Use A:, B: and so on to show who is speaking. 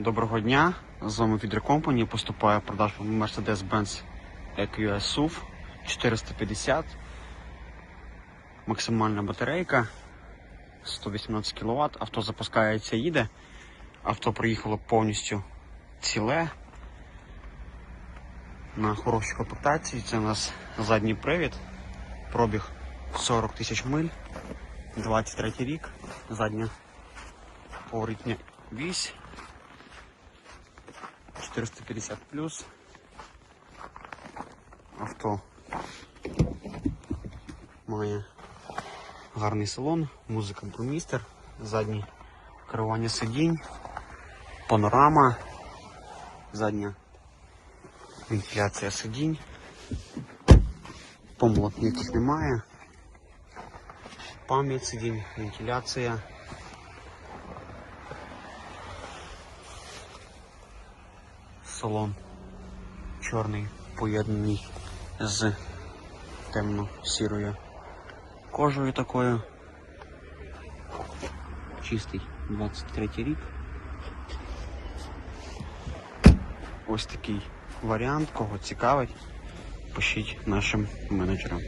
A: Доброго дня. З вами Відер Company. Поступає в продажу Mercedes-Benz EQS SUV 450. Максимальна батарейка 118 кВт. Авто запускається, їде. Авто приїхало повністю ціле. На хорошій комплектації. Це у нас задній привід. Пробіг 40 тисяч миль. 23 рік. Задня поворотня вісь. 450 плюс. Авто має гарний салон, музика Брумістер, заднє керування сидінь, панорама, задня вентиляція сидінь, помилок ніяких немає, пам'ять сидінь, вентиляція. Салон чорний поєднаний з темно-сірою кожею такою. Чистий 23 рік. Ось такий варіант, кого цікавить, пишіть нашим менеджерам.